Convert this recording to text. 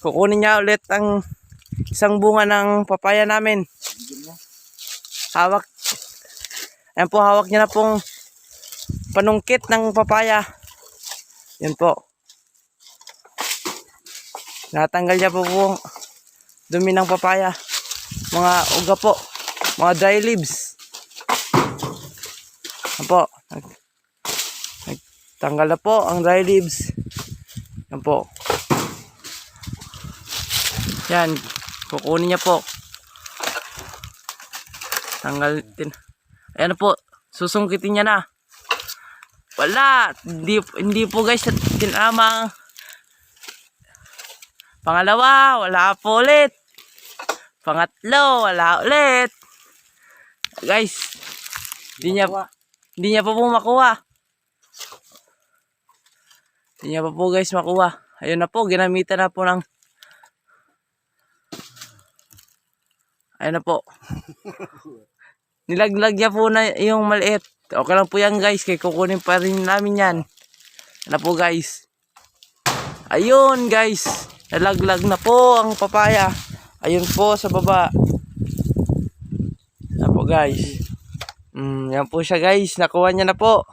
kukunin niya ulit ang isang bunga ng papaya namin. Hawak. Ayan po, hawak niya na pong panungkit ng papaya. Yan po. Natanggal niya po po dumi ng papaya. Mga uga po. Mga dry leaves. Yan po. Nag- Nagtanggal na po ang dry leaves. Yan po. Yan. Kukunin niya po. Tanggal tin. Ayan po. Susungkitin niya na. Wala. Hindi, hindi po guys. Tinamang. Pangalawa. Wala po ulit. Pangatlo. Wala ulit. Guys. Hindi niya, hindi niya pa po makuha. Hindi niya pa po guys makuha. Ayun na po. Ginamitan na po ng Ayun na po. Nilaglag niya po na yung maliit. Okay lang po yan guys. Kaya kukunin pa rin namin yan. Ano po guys. Ayun guys. Nalaglag na po ang papaya. Ayun po sa baba. Ano po guys. Mm, yan po siya guys. Nakuha niya na po.